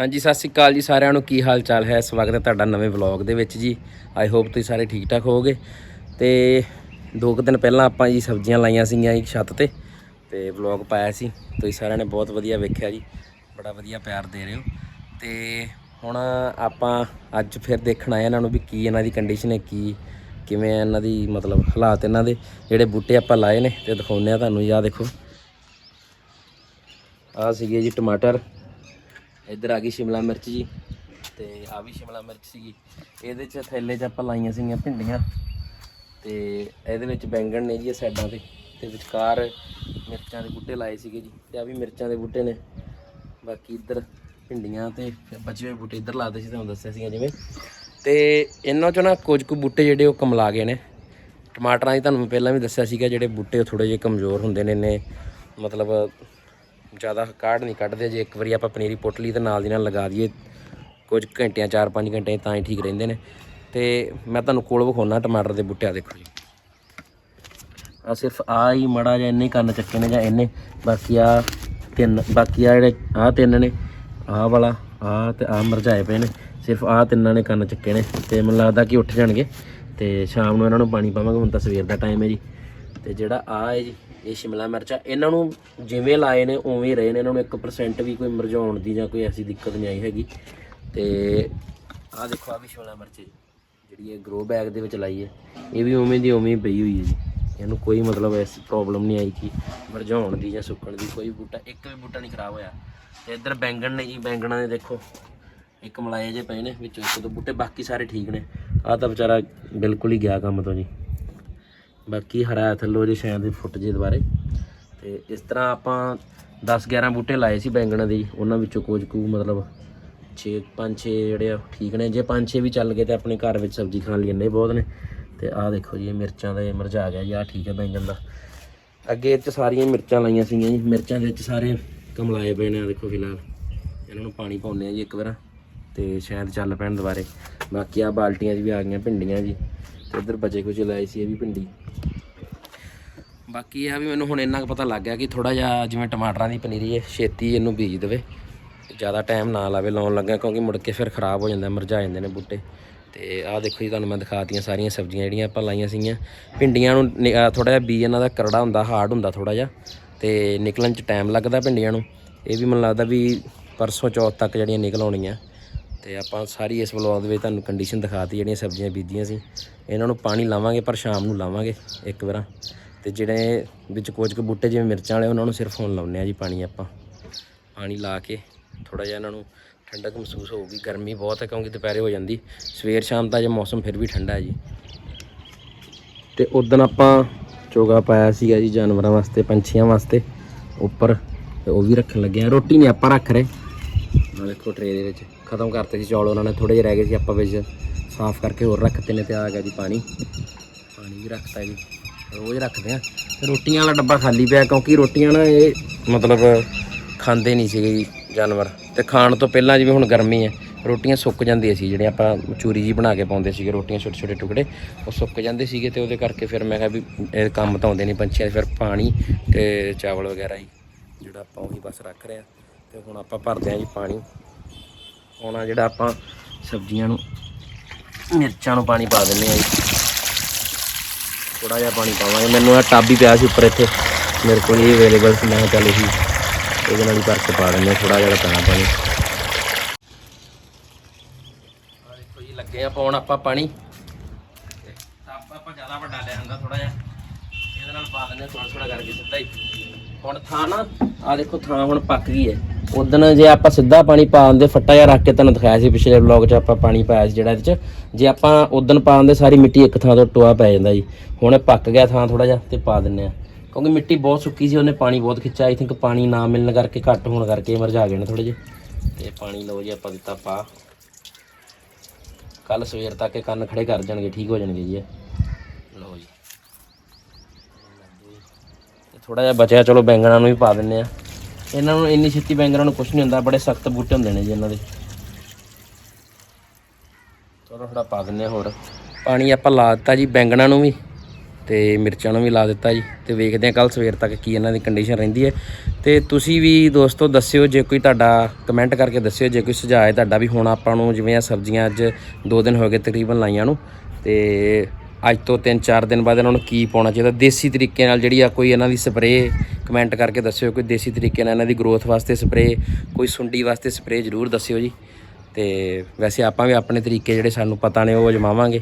ਹਾਂਜੀ, ਸਤਿ ਸ਼੍ਰੀ ਅਕਾਲ ਜੀ ਸਾਰਿਆਂ ਨੂੰ। ਕੀ ਹਾਲ ਚਾਲ ਹੈ? ਸਵਾਗਤ ਹੈ ਤੁਹਾਡਾ ਨਵੇਂ ਵਲੌਗ ਦੇ ਵਿੱਚ ਜੀ। ਆਈ ਹੋਪ ਤੁਸੀਂ ਸਾਰੇ ਠੀਕ ਠਾਕ ਹੋਵੋਗੇ। ਤੇ ਦੋ ਕੁ ਦਿਨ ਪਹਿਲਾਂ ਆਪਾਂ ਜੀ ਸਬਜ਼ੀਆਂ ਲਾਈਆਂ ਸੀਗੀਆਂ ਇੱਕ ਛੱਤ ਤੇ। ਤੇ ਵਲੌਗ ਪਾਇਆ ਸੀ। ਤੁਸੀਂ ਸਾਰਿਆਂ ਨੇ ਬਹੁਤ ਵਧੀਆ ਵੇਖਿਆ ਜੀ। ਬੜਾ ਵਧੀਆ ਪਿਆਰ ਦੇ ਰਹੇ ਹੋ। ਤੇ ਹੁਣ ਆਪਾਂ ਅੱਜ ਫਿਰ ਦੇਖਣ ਆਏ ਇਹਨਾਂ ਨੂੰ ਵੀ ਕੀ ਇਹਨਾਂ ਦੀ ਕੰਡੀਸ਼ਨ ਹੈ, ਕੀ ਕਿਵੇਂ ਇਹਨਾਂ ਦੀ ਮਤਲਬ ਹਾਲਾਤ ਇਹਨਾਂ ਦੇ। ਜਿਹੜੇ ਬੂਟੇ ਆਪਾਂ ਲਾਏ ਨੇ, ਤੇ ਦਿਖਾਉਂਦੇ ਆ ਤੁਹਾਨੂੰ। ਯਾ ਦੇਖੋ। ਆਹ ਸੀਗੇ ਜੀ ਟਮਾਟਰ। ਇੱਧਰ ਆ ਗਈ ਸ਼ਿਮਲਾ ਮਿਰਚ ਜੀ ਤੇ ਆ ਵੀ ਸ਼ਿਮਲਾ ਮਿਰਚ ਸੀਗੀ। ਇਹਦੇ ਚ ਥੈਲੇ 'ਚ ਆਪਾਂ ਲਾਈਆਂ ਸੀਗੀਆਂ ਭਿੰਡੀਆਂ ਤੇ ਇਹਦੇ ਵਿੱਚ ਬੈਂਗਣ ਨੇ ਜੀ ਇਹ ਸਾਈਡਾਂ ਤੇ ਤੇ ਵਿਚਕਾਰ ਮਿਰਚਾਂ ਦੇ ਬੂਟੇ ਲਾਏ ਸੀਗੇ ਜੀ ਤੇ ਆ ਵੀ ਮਿਰਚਾਂ ਦੇ ਬੂਟੇ ਨੇ। ਬਾਕੀ ਇੱਧਰ ਭਿੰਡੀਆਂ ਤੇ ਬਚੇ ਹੋਏ ਬੂਟੇ ਇੱਧਰ ਲਾਦੇ ਸੀ ਤੁਹਾਨੂੰ ਦੱਸਿਆ ਸੀਗਾ ਜਿਵੇਂ। ਤੇ ਇਹਨਾਂ ਚੋਂ ਨਾ ਕੁਝ ਕੁ ਬੂਟੇ ਜਿਹੜੇ ਉਹ ਕਮਲਾ ਗਏ ਨੇ। ਟਮਾਟਰਾਂ ਦੀ ਤੁਹਾਨੂੰ ਪਹਿਲਾਂ ਵੀ ਦੱਸਿਆ ਸੀਗਾ ਜਿਹੜੇ ਬੂਟੇ ਥੋੜੇ ਜਿਹੇ ਕਮਜ਼ੋਰ ਹੁੰਦੇ ਨੇ ਨੇ ਮਤਲਬ ਜ਼ਿਆਦਾ ਕਾਢ ਨਹੀਂ ਕੱਢਦੇ, ਜੇ ਇੱਕ ਵਾਰੀ ਆਪਾਂ ਪਨੀਰੀ ਪੁੱਟ ਲਈ ਤੇ ਨਾਲ ਦੀ ਨਾਲ ਲਗਾ ਦਈਏ, ਕੁਝ ਘੰਟਿਆਂ 4-5 ਘੰਟੇ ਤਾਂ ਹੀ ਠੀਕ ਰਹਿੰਦੇ ਨੇ। ਤੇ ਮੈਂ ਤੁਹਾਨੂੰ ਕੋਲ ਵਿਖਾਉਣਾ ਟਮਾਟਰ ਦੇ ਬੂਟੇ ਆ ਦੇਖੋ ਜੀ ਆ ਸਿਰਫ ਆ ਹੀ ਮੜਾ ਜਾਂ ਇੰਨੇ ਹੀ ਕੰਨ ਚੱਕੇ ਨੇ ਜਾਂ ਇੰਨੇ, ਬਾਕੀ ਆ ਤਿੰਨ, ਬਾਕੀ ਆ ਜਿਹੜੇ ਆ ਤਿੰਨ ਨੇ ਆ ਵਾਲਾ ਆ ਤੇ ਆ ਮਰਝਾਏ ਪਏ ਨੇ, ਸਿਰਫ ਆ ਤਿੰਨਾਂ ਨੇ ਕੰਨ ਚੱਕੇ ਨੇ ਤੇ ਮੈਨੂੰ ਲੱਗਦਾ ਕਿ ਉੱਠ ਜਾਣਗੇ ਤੇ ਸ਼ਾਮ ਨੂੰ ਇਹਨਾਂ ਨੂੰ ਪਾਣੀ ਪਾਵਾਂਗੇ, ਹੁਣ ਤਾਂ ਸਵੇਰ ਦਾ ਟਾਈਮ ਹੈ ਜੀ। ਤੇ ਜਿਹੜਾ ਆ ਹੈ ਜੀ ਇਹ ਸ਼ਿਮਲਾ ਮਿਰਚਾ ਇਹਨਾਂ ਨੂੰ ਜਿਵੇਂ ਲਾਏ ਨੇ, ਉਵੇਂ ਹੀ ਰਹੇ ਨੇ। ਇਹਨਾਂ ਨੂੰ 1% ਵੀ ਕੋਈ ਮਰਝਾਉਣ ਦੀ ਜਾਂ ਕੋਈ ਐਸੀ ਦਿੱਕਤ ਨਹੀਂ ਆਈ ਹੈਗੀ। ਤੇ ਆਹ ਦੇਖੋ ਆ ਵੀ ਸ਼ਿਮਲਾ ਮਿਰਚ ਜਿਹੜੀ ਇਹ ਗਰੋ ਬੈਗ ਦੇ ਵਿੱਚ ਲਾਈ ਹੈ। ਇਹ ਵੀ ਉਵੇਂ ਦੀ ਉਵੇਂ ਹੀ ਪਈ ਹੋਈ ਹੈ ਜੀ। ਇਹਨੂੰ ਕੋਈ ਮਤਲਬ ਐਸੀ ਪ੍ਰੋਬਲਮ ਨਹੀਂ ਆਈ ਕਿ ਮਰਝਾਉਣ ਦੀ ਜਾਂ ਸੁੱਕਣ ਦੀ ਕੋਈ ਬੂਟਾ, ਇੱਕ ਵੀ ਬੂਟਾ ਨਹੀਂ ਖਰਾਬ ਹੋਇਆ। ਤੇ ਇੱਧਰ ਬੈਂਗਣ ਨੇ ਜੀ, ਬੈਂਗਣਾਂ ਦੇ ਦੇਖੋ। ਇੱਕ ਮਲਾਏ ਜੇ ਪਏ ਨੇ, ਵਿੱਚੋਂ ਇੱਕ ਦੋ ਬੂਟੇ, ਬਾਕੀ ਸਾਰੇ ਠੀਕ ਨੇ। ਆਹ ਤਾਂ ਵਿਚਾਰਾ ਬਿਲਕੁਲ ਹੀ ਗਿਆ ਕੰਮ ਤੋਂ ਜੀ। ਬਾਕੀ ਹਰਾ ਥੱਲੋ ਜੇ ਸ਼ਾਇਦ ਫੁੱਟ ਜੇ ਦੁਬਾਰੇ ਤੇ ਇਸ ਤਰ੍ਹਾਂ ਆਪਾਂ 10 11 ਬੂਟੇ ਲਾਏ ਸੀ ਬੈਂਗਣਾਂ ਦੇ ਉਹਨਾਂ ਵਿੱਚੋਂ ਕੁਝ ਕੁ ਮਤਲਬ 6 5 6 ਜਿਹੜੇ ਆ ਠੀਕ ਨੇ। ਜੇ 5 6 ਵੀ ਚੱਲ ਗਏ ਤੇ ਆਪਣੇ ਘਰ ਵਿੱਚ ਸਬਜ਼ੀ ਖਾਣ ਲਈ ਇੰਨੇ ਬਹੁਤ ਨੇ। ਤੇ ਆਹ ਦੇਖੋ ਜੀ, ਇਹ ਮਿਰਚਾਂ ਦਾ ਇਹ ਮੁਰਝਾ ਗਿਆ ਜੀ, ਆਹ ਠੀਕ ਹੈ ਬੈਂਗਣ ਦਾ। ਅੱਗੇ ਇਹ 'ਚ ਸਾਰੀਆਂ ਮਿਰਚਾਂ ਲਾਈਆਂ ਸੀਗੀਆਂ ਜੀ। ਮਿਰਚਾਂ ਦੇ ਵਿੱਚ ਸਾਰੇ ਕਮਲਾਏ ਪਏ ਨੇ ਦੇਖੋ ਫਿਲਹਾਲ। ਇਹਨਾਂ ਨੂੰ ਪਾਣੀ ਪਾਉਂਦੇ ਆ ਜੀ ਇੱਕ ਵਾਰ। ਤੇ ਸ਼ਾਇਦ ਚੱਲ ਪੈਣ ਦੁਬਾਰੇ। ਬਾਕੀ ਆ ਬਾਲਟੀਆਂ 'ਚ ਵੀ ਆ ਗਈਆਂ ਭਿੰਡੀਆਂ ਜੀ। ਤੇ ਇੱਧਰ ਬਚੇ ਕੁਝ ਲਾਏ ਸੀ ਇਹ ਵੀ ਭਿੰਡੀ ਬਾਕੀ ਇਹ ਆ ਵੀ ਮੈਨੂੰ ਹੁਣ ਇੰਨਾ ਕੁ ਪਤਾ ਲੱਗ ਗਿਆ ਕਿ ਥੋੜਾ ਜਿਹਾ ਜਿਵੇਂ ਟਮਾਟਰਾਂ ਦੀ ਪਨੀਰੀ ਹੈ, ਛੇਤੀ ਇਹਨੂੰ ਬੀਜ ਦੇਵੇ। ਜ਼ਿਆਦਾ ਟਾਈਮ ਨਾ ਲਾਵੇ ਲਾਉਣ ਲੱਗਾ ਕਿਉਂਕਿ ਮੁੜ ਕੇ ਫਿਰ ਖਰਾਬ ਹੋ ਜਾਂਦਾ, ਮਰਝਾ ਜਾਂਦੇ ਨੇ ਬੂਟੇ। ਤੇ ਆਹ ਦੇਖੋ ਜੀ, ਤੁਹਾਨੂੰ ਮੈਂ ਦਿਖਾਤੀਆਂ ਸਾਰੀਆਂ ਸਬਜ਼ੀਆਂ ਜਿਹੜੀਆਂ ਆਪਾਂ ਲਾਈਆਂ ਸੀਗੀਆਂ। ਭਿੰਡੀਆਂ ਨੂੰ ਥੋੜਾ ਜਿਹਾ ਬੀਜ ਇਹਨਾਂ ਦਾ ਕਰੜਾ ਹੁੰਦਾ, ਹਾਰਡ ਹੁੰਦਾ ਥੋੜਾ ਜਿਹਾ, ਤੇ ਨਿਕਲਣ 'ਚ ਟਾਈਮ ਲੱਗਦਾ ਭਿੰਡੀਆਂ ਨੂੰ। ਇਹ ਵੀ ਮੈਨੂੰ ਲੱਗਦਾ ਵੀ ਪਰਸੋਂ ਚੌਥ ਤੱਕ ਜਿਹੜੀਆਂ ਨਿਕਲ ਆਉਣੀਆਂ। ਤੇ ਆਪਾਂ ਸਾਰੀ ਇਸ ਵਲੌਗ ਦੇ ਵਿੱਚ ਤੁਹਾਨੂੰ ਕੰਡੀਸ਼ਨ ਦਿਖਾਤੀ, ਜਿਹੜੀਆਂ ਸਬਜ਼ੀਆਂ ਬੀਜੀਆਂ ਸੀ। ਇਹਨਾਂ ਨੂੰ ਪਾਣੀ ਲਾਵਾਂਗੇ ਪਰ ਸ਼ਾਮ ਨੂੰ ਲਾਵਾਂਗੇ, ਇੱਕ ਵਾਰ। ਤੇ ਜਿਹੜੇ ਵਿੱਚ ਕੁਝ ਕੁ ਬੂਟੇ ਜਿਵੇਂ ਮਿਰਚਾਂ ਵਾਲੇ, ਉਹਨਾਂ ਨੂੰ ਸਿਰਫ ਹੁਣ ਲਾਉਂਦੇ ਆ ਜੀ ਪਾਣੀ ਆਪਾਂ। ਪਾਣੀ ਲਾ ਕੇ ਥੋੜਾ ਜਿਹਾ ਇਹਨਾਂ ਨੂੰ ਠੰਡਕ ਮਹਿਸੂਸ ਹੋਊਗੀ। ਗਰਮੀ ਬਹੁਤ ਹੈ ਕਿਉਂਕਿ ਦੁਪਹਿਰੇ ਹੋ ਜਾਂਦੀ। ਸਵੇਰ ਸ਼ਾਮ ਦਾ ਜੇ ਮੌਸਮ ਫਿਰ ਵੀ ਠੰਡਾ ਹੈ ਜੀ। ਤੇ ਉਦੋਂ ਆਪਾਂ ਚੋਗਾ ਪਾਇਆ ਸੀਗਾ ਜੀ ਜਾਨਵਰਾਂ ਵਾਸਤੇ, ਪੰਛੀਆਂ ਵਾਸਤੇ। ਉੱਪਰ ਤੇ ਉਹ ਵੀ ਰੱਖਣ ਲੱਗੇ ਆ ਰੋਟੀ ਨਹੀਂ ਆਪਾਂ ਰੱਖ ਰਹੇ। ਆ ਦੇਖੋ ਟਰੇ ਦੇ ਵਿੱਚ ਖਤਮ ਕਰਤੇ ਸੀ ਚੌਲ ਉਹਨਾਂ ਨੇ ਥੋੜੇ ਜਿਹੇ ਰਹਿ ਗਏ ਸੀ ਆਪਾਂ ਵਿੱਚ ਸਾਫ਼ ਕਰਕੇ ਹੋਰ ਰੱਖਤੇ ਨੇ ਤੇ ਆ ਗਿਆ ਜੀ ਪਾਣੀ। ਪਾਣੀ ਵੀ ਰੱਖਤਾ ਜੀ। ਰੋਜ਼ ਰੱਖਦੇ ਆ। ਰੋਟੀਆਂ ਵਾਲਾ ਡੱਬਾ ਖਾਲੀ ਪਿਆ ਕਿਉਂਕਿ ਰੋਟੀਆਂ ਨਾ ਇਹ ਮਤਲਬ ਖਾਂਦੇ ਨਹੀਂ ਸੀਗੇ ਜੀ ਜਾਨਵਰ। ਤੇ ਖਾਣ ਤੋਂ ਪਹਿਲਾਂ ਜਿਵੇਂ ਹੁਣ ਗਰਮੀ ਹੈ ਰੋਟੀਆਂ ਸੁੱਕ ਜਾਂਦੀਆਂ ਸੀ ਜਿਹੜੀਆਂ ਆਪਾਂ ਚੂਰੀ ਜੀ ਬਣਾ ਕੇ ਪਾਉਂਦੇ ਸੀਗੇ ਰੋਟੀਆਂ ਛੋਟੇ ਛੋਟੇ ਟੁਕੜੇ ਉਹ ਸੁੱਕ ਜਾਂਦੇ ਸੀਗੇ ਤੇ ਉਹਦੇ ਕਰਕੇ ਫਿਰ ਮੈਂ ਕਿਹਾ ਵੀ ਇਹ ਕੰਮ ਤਾਂ ਆਉਂਦੇ ਨਹੀਂ ਪੰਛੀਆਂ ਦੇ, ਫਿਰ ਪਾਣੀ ਤੇ ਚਾਵਲ ਵਗੈਰਾ ਹੀ ਜਿਹੜਾ ਆਪਾਂ ਉਹੀ ਬਸ ਰੱਖ ਰਹੇ ਆ। ਤੇ ਹੁਣ ਆਪਾਂ ਭਰਦੇ ਆ ਜੀ ਪਾਣੀ। ਹੁਣ ਜਿਹੜਾ ਆਪਾਂ ਸਬਜ਼ੀਆਂ ਨੂੰ, ਮਿਰਚਾਂ ਨੂੰ ਪਾਣੀ ਪਾ ਦਿੰਨੇ ਆ ਜੀ। ਥੋੜਾ ਜਿਹਾ ਪਾਣੀ ਪਾਵਾਂਗੇ। ਮੈਨੂੰ ਇਹ ਟੱਬ ਹੀ ਪਿਆ ਸੀ ਉੱਪਰ ਇੱਥੇ। ਮੇਰੇ ਕੋਲ ਇਹ ਅਵੇਲੇਬਲ ਸੀ, ਮੈਂ ਚੱਲ ਜੀ ਇਹਦੇ ਨਾਲ ਹੀ ਭਰ ਕੇ ਪਾ ਦਿੰਦੇ ਥੋੜਾ ਜਿਹਾ ਪੈਣਾ ਪਾਣੀ। ਆ ਦੇਖੋ ਜੀ, ਲੱਗੇ ਆ ਪਾਉਣ ਆਪਾਂ ਪਾਣੀ। ਤੇ ਟੱਬ ਆਪਾਂ ਜ਼ਿਆਦਾ ਵੱਡਾ ਲਿਆ ਹੁੰਦਾ ਥੋੜਾ ਜਿਹਾ। ਇਹਦੇ ਨਾਲ ਪਾ ਦਿੰਦੇ ਥੋੜਾ ਥੋੜਾ ਕਰਕੇ ਸਿੱਧਾ ਹੀ। ਹੁਣ ਥਾਂ ਨਾ ਆ ਦੇਖੋ ਥਾਂ ਹੁਣ ਪੱਕ ਗਈ ਹੈ। ਉਦੋਂ ਜੇ ਆਪਾਂ ਸਿੱਧਾ ਪਾਣੀ ਪਾ ਦਿੰਦੇ, ਫੱਟਾ ਜਿਹਾ ਰੱਖ ਕੇ ਤੁਹਾਨੂੰ ਦਿਖਾਇਆ ਸੀ ਪਿਛਲੇ ਵਲੌਗ 'ਚ ਆਪਾਂ ਪਾਣੀ ਪਾਇਆ ਸੀ ਜਿਹੜਾ ਇਹਦੇ 'ਚ। ਜੇ ਆਪਾਂ ਉਦੋਂ ਪਾ ਦਿੰਦੇ, ਸਾਰੀ ਮਿੱਟੀ ਇੱਕ ਥਾਂ ਤੋਂ ਟੋਆ ਪੈ ਜਾਂਦਾ ਜੀ। ਹੁਣ ਇਹ ਪੱਕ ਗਿਆ ਥਾਂ ਥੋੜਾ ਜਿਹਾ ਤੇ ਪਾ ਦਿੰਨੇ ਆ ਕਿਉਂਕਿ ਮਿੱਟੀ ਬਹੁਤ ਸੁੱਕੀ ਸੀ, ਉਹਨੇ ਪਾਣੀ ਬਹੁਤ ਖਿੱਚਿਆ। ਆਈ ਥਿੰਕ ਪਾਣੀ ਨਾ ਮਿਲਣ ਕਰਕੇ, ਘੱਟ ਹੋਣ ਕਰਕੇ ਇਹ ਮਰਝਾ ਗਏ ਨੇ ਥੋੜੇ ਜਿਹੇ। ਤੇ ਪਾਣੀ ਲਓ ਜੀ, ਆਪਾਂ ਦਿੱਤਾ ਪਾ। ਕੱਲ ਸਵੇਰ ਤੱਕ ਇਹ ਕੰਨ ਖੜੇ ਕਰ ਜਾਣਗੇ, ਠੀਕ ਹੋ ਜਾਣਗੇ ਜੀ ਇਹ। ਲਓ ਜੀ। ਥੋੜਾ ਜਿਹਾ ਬਚਿਆ, ਚਲੋ ਬੈਂਗਣਾਂ ਨੂੰ ਵੀ ਪਾ ਦਿੰਨੇ ਆ ਇਹਨਾਂ ਨੂੰ ਇੰਨੀ ਛੇਤੀ ਬੈਂਗਣਾਂ ਨੂੰ ਕੁਝ ਨਹੀਂ ਹੁੰਦਾ, ਬੜੇ ਸਖਤ ਬੂਟੇ ਹੁੰਦੇ ਨੇ ਜੀ ਇਹਨਾਂ ਦੇ। ਚਲੋ ਥੋੜਾ ਪਾ ਦਿੰਨੇ ਆ ਹੋਰ। ਪਾਣੀ ਆਪਾਂ ਲਾ ਦਿੱਤਾ ਜੀ ਬੈਂਗਣਾਂ ਨੂੰ ਵੀ ਤੇ ਮਿਰਚਾਂ ਨੂੰ ਵੀ ਲਾ ਦਿੱਤਾ ਜੀ ਤੇ ਵੇਖਦੇ ਹਾਂ ਕੱਲ ਸਵੇਰ ਤੱਕ ਕੀ ਇਹਨਾਂ ਦੀ ਕੰਡੀਸ਼ਨ ਰਹਿੰਦੀ ਹੈ। ਤੇ ਤੁਸੀਂ ਵੀ ਦੋਸਤੋ ਦੱਸਿਓ, ਜੇ ਕੋਈ ਤੁਹਾਡਾ ਕਮੈਂਟ ਕਰਕੇ ਦੱਸਿਓ, ਜੇ ਕੋਈ ਸੁਝਾਅ ਹੈ ਤੁਹਾਡਾ ਵੀ ਹੁਣ ਆਪਾਂ ਨੂੰ ਜਿਵੇਂ ਆ ਸਬਜ਼ੀਆਂ ਅੱਜ 2 ਦਿਨ ਹੋ ਗਏ ਤਕਰੀਬਨ ਲਾਈਆਂ ਨੂੰ, ਤੇ ਅੱਜ ਤੋਂ 3-4 ਦਿਨ ਬਾਅਦ ਇਹਨਾਂ ਨੂੰ ਕੀ ਪਾਉਣਾ ਚਾਹੀਦਾ, ਦੇਸੀ ਤਰੀਕੇ ਨਾਲ ਜਿਹੜੀ ਆ ਕੋਈ ਇਹਨਾਂ ਦੀ ਸਪਰੇਅ ਕਮੈਂਟ ਕਰਕੇ ਦੱਸਿਓ ਕੋਈ ਦੇਸੀ ਤਰੀਕੇ ਨਾਲ ਇਹਨਾਂ ਦੀ ਗਰੋਥ ਵਾਸਤੇ ਸਪਰੇਅ ਕੋਈ ਸੁੰਡੀ ਵਾਸਤੇ ਸਪਰੇਅ ਜ਼ਰੂਰ ਦੱਸਿਓ ਜੀ। ਤੇ ਵੈਸੇ ਆਪਾਂ ਵੀ ਆਪਣੇ ਤਰੀਕੇ ਜਿਹੜੇ ਸਾਨੂੰ ਪਤਾ ਨੇ ਉਹ ਅਜਮਾਵਾਂਗੇ।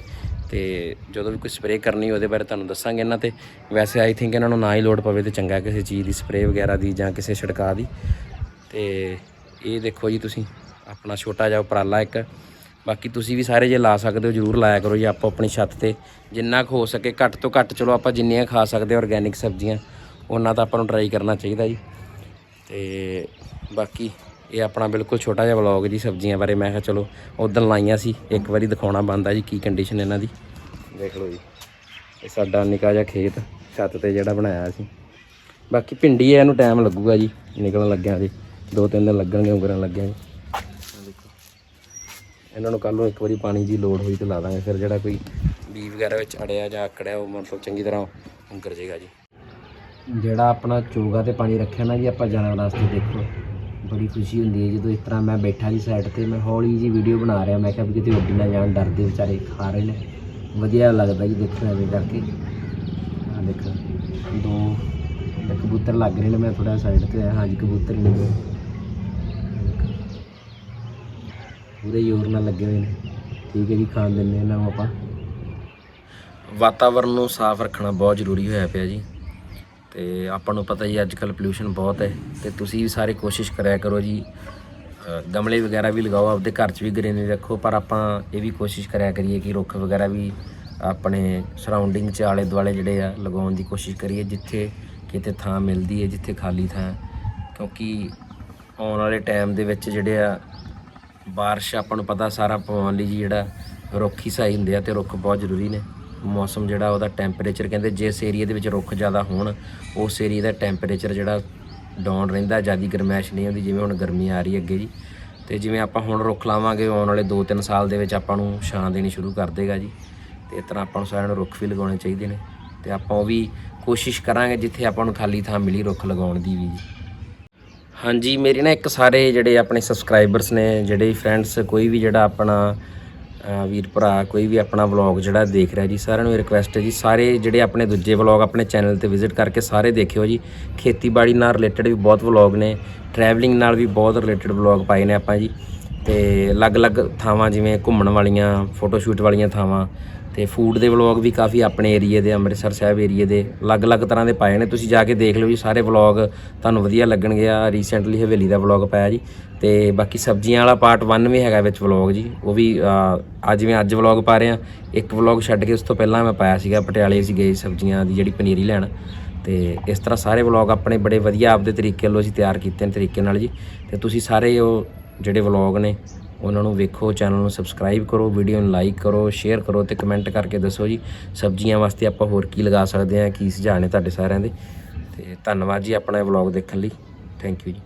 ਤੇ ਜਦੋਂ ਵੀ ਕੋਈ ਸਪਰੇਅ ਕਰਨੀ ਉਹਦੇ ਬਾਰੇ ਤੁਹਾਨੂੰ ਦੱਸਾਂਗੇ ਇਹਨਾਂ ਤੇ। ਵੈਸੇ ਆਈ ਥਿੰਕ ਇਹਨਾਂ ਨੂੰ ਨਾ ਹੀ ਲੋਡ ਪਵੇ ਤੇ ਚੰਗਾ ਕਿਸੇ ਚੀਜ਼ ਦੀ ਸਪਰੇਅ ਵਗੈਰਾ ਦੀ ਜਾਂ ਕਿਸੇ ਛਿੜਕਾਅ ਦੀ। ਤੇ ਇਹ ਦੇਖੋ ਜੀ ਤੁਸੀਂ, ਆਪਣਾ ਛੋਟਾ ਜਿਹਾ ਉਪਰਾਲਾ ਇੱਕ। ਬਾਕੀ ਤੁਸੀਂ ਵੀ ਸਾਰੇ ਜੇ ਲਾ ਸਕਦੇ ਹੋ, ਜਰੂਰ ਲਾਇਆ ਕਰੋ ਜੀ ਆਪੋ ਆਪਣੀ ਛੱਤ ਤੇ। ਜਿੰਨਾ ਕੁ ਹੋ ਸਕੇ ਘੱਟ ਤੋਂ ਘੱਟ, ਚਲੋ ਆਪਾਂ ਜਿੰਨੀਆਂ ਖਾ ਸਕਦੇ ਆਰਗੈਨਿਕ ਸਬਜ਼ੀਆਂ। ਉਹਨਾਂ ਤਾਂ ਆਪਾਂ ਨੂੰ ਟਰਾਈ ਕਰਨਾ ਚਾਹੀਦਾ ਜੀ। ਤੇ ਬਾਕੀ ਇਹ ਆਪਣਾ ਬਿਲਕੁਲ ਛੋਟਾ ਜਿਹਾ ਵਲੌਗ ਜੀ, ਸਬਜ਼ੀਆਂ ਬਾਰੇ ਮੈਂ ਕਿਹਾ ਚਲੋ ਉਦੋਂ ਲਾਈਆਂ ਸੀ, ਇੱਕ ਵਾਰੀ ਦਿਖਾਉਣਾ ਬੰਦਾ ਜੀ, ਕੀ ਕੰਡੀਸ਼ਨ ਇਹਨਾਂ ਦੀ। ਦੇਖ ਲਓ ਜੀ, ਇਹ ਸਾਡਾ ਨਿੱਕਾ ਜਿਹਾ ਖੇਤ, ਛੱਤ ਤੇ ਜਿਹੜਾ ਬਣਾਇਆ ਸੀ। ਬਾਕੀ ਭਿੰਡੀ ਹੈ ਇਹਨੂੰ ਟਾਈਮ ਲੱਗੂਗਾ ਜੀ, ਨਿਕਲਣ ਲੱਗਿਆ ਜੀ। ਦੋ ਤਿੰਨ ਦਿਨ ਲੱਗਣਗੇ, ਉਂਗਰਨ ਲੱਗਿਆ ਜੀ। ਦੇਖੋ ਇਹਨਾਂ ਨੂੰ ਕੱਲ ਨੂੰ ਇੱਕ ਵਾਰੀ ਪਾਣੀ ਦੀ ਲੋੜ ਹੋਈ ਤੇ ਲਾ ਦਾਂਗੇ, ਫਿਰ ਜਿਹੜਾ ਕੋਈ ਬੀ ਵਗੈਰਾ ਵਿੱਚ ਅੜਿਆ ਜਾਂ ਆਕੜਿਆ ਉਹ ਮਤਲਬ ਚੰਗੀ ਤਰ੍ਹਾਂ ਉਂਗਰ ਜੇਗਾ ਜੀ। ਜਿਹੜਾ ਆਪਣਾ ਚੋਗਾ ਤੇ ਪਾਣੀ ਰੱਖਿਆ ਨਾ ਜੀ ਆਪਾਂ ਜਾਨਵਰ ਵਾਸਤੇ ਦੇਖੋ। ਬੜੀ ਖੁਸ਼ੀ ਹੁੰਦੀ ਹੈ ਜਦੋਂ ਇਸ ਤਰ੍ਹਾਂ ਮੈਂ ਬੈਠਾ ਜੀ ਸਾਈਡ ਤੇ, ਮੈਂ ਹੌਲੀ ਜੀ ਵੀਡੀਓ ਬਣਾ ਰਿਹਾ, ਮੈਂ ਕਿਹਾ ਵੀ ਕਿਤੇ ਉੱਡੀ ਨਾ ਜਾਣ, ਡਰਦੇ ਵਿਚਾਰੇ ਖਾ ਰਹੇ ਨੇ। ਵਧੀਆ ਲੱਗਦਾ ਜੀ ਦੇਖੋ ਐਵੇਂ ਕਰਕੇ। ਆ ਦੇਖੋ, ਦੋ ਕਬੂਤਰ ਲੱਗ ਰਹੇ ਨੇ, ਮੈਂ ਥੋੜਾ ਸਾਈਡ ਤੇ ਆਇਆ, ਹਾਂਜੀ ਕਬੂਤਰ ਹੀ ਨੇ। ਪੂਰੇ ਜ਼ੋਰ ਨਾਲ ਲੱਗੇ ਹੋਏ ਨੇ। ਠੀਕ ਹੈ ਜੀ, ਖਾਣ ਦਿੰਦੇ ਇਹਨਾਂ ਨੂੰ ਆਪਾਂ। ਵਾਤਾਵਰਨ ਨੂੰ ਸਾਫ਼ ਰੱਖਣਾ ਬਹੁਤ ਜ਼ਰੂਰੀ ਹੋਇਆ ਪਿਆ ਜੀ। ਤੇ ਆਪਾਂ ਨੂੰ ਪਤਾ ਹੀ ਅੱਜ ਕੱਲ ਪੋਲੂਸ਼ਨ ਬਹੁਤ ਹੈ ਤੇ ਤੁਸੀਂ ਵੀ ਸਾਰੇ ਕੋਸ਼ਿਸ਼ ਕਰਿਆ ਕਰੋ ਜੀ। ਗਮਲੇ ਵਗੈਰਾ ਵੀ ਲਗਾਓ, ਆਪਦੇ ਘਰ 'ਚ ਵੀ ਗ੍ਰੀਨਰੀ ਰੱਖੋ, ਪਰ ਆਪਾਂ ਇਹ ਵੀ ਕੋਸ਼ਿਸ਼ ਕਰਿਆ ਕਰੀਏ ਕਿ ਰੁੱਖ ਵਗੈਰਾ ਵੀ ਆਪਣੇ ਸਰਾਊਂਡਿੰਗ 'ਚ ਆਲੇ ਦੁਆਲੇ ਜਿਹੜੇ ਆ ਲਗਾਉਣ ਦੀ ਕੋਸ਼ਿਸ਼ ਕਰੀਏ, ਜਿੱਥੇ ਕਿਤੇ ਥਾਂ ਮਿਲਦੀ ਹੈ, ਜਿੱਥੇ ਖਾਲੀ ਥਾਂ ਕਿਉਂਕਿ ਆਉਣ ਵਾਲੇ ਟਾਈਮ ਦੇ ਵਿੱਚ ਜਿਹੜੇ ਆ, ਬਾਰਿਸ਼ ਆਪਾਂ ਨੂੰ ਪਤਾ ਸਾਰਾ ਪਵਾਉਣ ਲਈ ਜੀ ਜਿਹੜਾ ਰੁੱਖ ਹੀ ਸਹੀ ਹੁੰਦੇ ਆ ਤੇ ਰੁੱਖ ਬਹੁਤ ਜ਼ਰੂਰੀ ਨੇ। ਮੌਸਮ ਜਿਹੜਾ ਉਹਦਾ ਟੈਂਪਰੇਚਰ ਕਹਿੰਦੇ ਜਿਸ ਏਰੀਆ ਦੇ ਵਿੱਚ ਰੁੱਖ ਜ਼ਿਆਦਾ ਹੋਣ, ਉਸ ਏਰੀਆ ਦਾ ਟੈਂਪਰੇਚਰ ਜਿਹੜਾ ਡਾਊਨ ਰਹਿੰਦਾ, ਜ਼ਿਆਦਾ ਗਰਮੈਸ਼ ਨਹੀਂ ਹੁੰਦੀ, ਜਿਵੇਂ ਹੁਣ ਗਰਮੀ ਆ ਰਹੀ ਅੱਗੇ ਜੀ। ਤੇ ਜਿਵੇਂ ਆਪਾਂ ਹੁਣ ਰੁੱਖ ਲਾਵਾਂਗੇ, ਆਉਣ ਵਾਲੇ 2-3 ਸਾਲ ਦੇ ਵਿੱਚ ਆਪਾਂ ਨੂੰ ਛਾਂ ਦੇਣੀ ਸ਼ੁਰੂ ਕਰ ਦੇਗਾ ਜੀ। ਤੇ ਇਸ ਤਰ੍ਹਾਂ ਆਪਾਂ ਨੂੰ ਸਾਰਿਆਂ ਨੂੰ ਰੁੱਖ ਵੀ ਲਗਾਉਣੇ ਚਾਹੀਦੇ ਨੇ। ਤੇ ਆਪਾਂ ਉਹ ਵੀ ਕੋਸ਼ਿਸ਼ ਕਰਾਂਗੇ ਜਿੱਥੇ ਆਪਾਂ ਨੂੰ ਖਾਲੀ ਥਾਂ ਮਿਲੀ ਰੁੱਖ ਲਗਾਉਣ ਦੀ ਵੀ ਜੀ। ਹਾਂਜੀ, ਮੇਰੇ ਨਾ ਇੱਕ ਸਾਰੇ ਜਿਹੜੇ ਆਪਣੇ ਸਬਸਕ੍ਰਾਈਬਰਸ ਨੇ, ਜਿਹੜੇ ਫਰੈਂਡਸ ਕੋਈ ਵੀ ਜਿਹੜਾ ਆਪਣਾ ਵੀਰ ਭਰਾ, ਕੋਈ ਵੀ ਆਪਣਾ ਵਲੌਗ ਜਿਹੜਾ ਦੇਖ ਰਿਹਾ ਜੀ, ਸਾਰਿਆਂ ਨੂੰ ਰਿਕੁਐਸਟ ਹੈ ਜੀ, ਸਾਰੇ ਜਿਹੜੇ ਆਪਣੇ ਦੂਜੇ ਵਲੌਗ ਆਪਣੇ ਚੈਨਲ ਤੇ ਵਿਜ਼ਿਟ ਕਰਕੇ ਸਾਰੇ ਦੇਖਿਓ ਜੀ। ਖੇਤੀਬਾੜੀ ਨਾਲ ਰਿਲੇਟਡ ਵੀ ਬਹੁਤ ਵਲੌਗ ਨੇ ਟਰੈਵਲਿੰਗ ਨਾਲ ਵੀ ਬਹੁਤ ਰਿਲੇਟਡ ਵਲੌਗ ਪਾਏ ਨੇ ਆਪਾਂ ਜੀ। ਤੇ ਅਲੱਗ-ਅਲੱਗ ਥਾਵਾਂ ਜਿਵੇਂ ਘੁੰਮਣ ਵਾਲੀਆਂ ਫੋਟੋ ਸ਼ੂਟ ਵਾਲੀਆਂ ਥਾਵਾਂ ਤੇ ਫੂਡ ਦੇ ਵਲੌਗ ਵੀ ਕਾਫੀ ਆਪਣੇ ਏਰੀਏ ਦੇ, ਅੰਮ੍ਰਿਤਸਰ ਸਾਹਿਬ ਏਰੀਏ ਦੇ, ਅਲੱਗ-ਅਲੱਗ ਤਰ੍ਹਾਂ ਦੇ ਪਾਏ ਨੇ। ਤੁਸੀਂ ਜਾ ਕੇ ਦੇਖ ਲਿਓ ਜੀ, ਸਾਰੇ ਵਲੌਗ ਤੁਹਾਨੂੰ ਵਧੀਆ ਲੱਗਣਗੇ। ਆ ਰੀਸੈਂਟਲੀ ਹਵੇਲੀ ਦਾ ਵਲੌਗ ਪਾਇਆ ਜੀ। ਤੇ ਬਾਕੀ ਸਬਜ਼ੀਆਂ ਵਾਲਾ ਪਾਰਟ 1 ਵੀ ਹੈਗਾ ਵਿੱਚ ਵਲੌਗ ਜੀ। ਉਹ ਵੀ ਅੱਜ ਜਿਵੇਂ ਅੱਜ ਵਲੌਗ ਪਾ ਰਿਹਾ। ਇੱਕ ਵਲੌਗ ਛੱਡ ਕੇ ਉਸ ਤੋਂ ਪਹਿਲਾਂ ਮੈਂ ਪਾਇਆ ਸੀਗਾ, ਪਟਿਆਲੇ ਅਸੀਂ ਗਏ ਸਬਜ਼ੀਆਂ ਦੀ ਜਿਹੜੀ ਪਨੀਰੀ ਲੈਣ। ਤੇ ਇਸ ਤਰ੍ਹਾਂ ਸਾਰੇ ਵਲੌਗ ਆਪਣੇ ਬੜੇ ਵਧੀਆ ਆਪਦੇ ਤਰੀਕੇ ਵੱਲੋਂ ਅਸੀਂ ਤਿਆਰ ਕੀਤੇ ਨੇ ਤਰੀਕੇ ਨਾਲ ਜੀ। ਤੇ ਤੁਸੀਂ ਸਾਰੇ ਉਹ ਜਿਹੜੇ ਵਲੌਗ ਨੇ ਉਹਨਾਂ ਨੂੰ ਵੇਖੋ ਚੈਨਲ ਨੂੰ ਸਬਸਕ੍ਰਾਈਬ ਕਰੋ ਵੀਡੀਓ ਨੂੰ ਲਾਈਕ ਕਰੋ ਸ਼ੇਅਰ ਕਰੋ ਤੇ ਕਮੈਂਟ ਕਰਕੇ ਦੱਸੋ ਜੀ, ਸਬਜ਼ੀਆਂ ਵਾਸਤੇ ਆਪਾਂ ਹੋਰ ਕੀ ਲਗਾ ਸਕਦੇ ਹਾਂ, ਕੀ ਸੁਝਾਅ ਨੇ ਤੁਹਾਡੇ ਸਾਰਿਆਂ ਦੇ। ਤੇ ਧੰਨਵਾਦ ਜੀ ਆਪਣਾ ਇਹ ਵਲੌਗ ਦੇਖਣ ਲਈ। ਥੈਂਕ ਯੂ ਜੀ।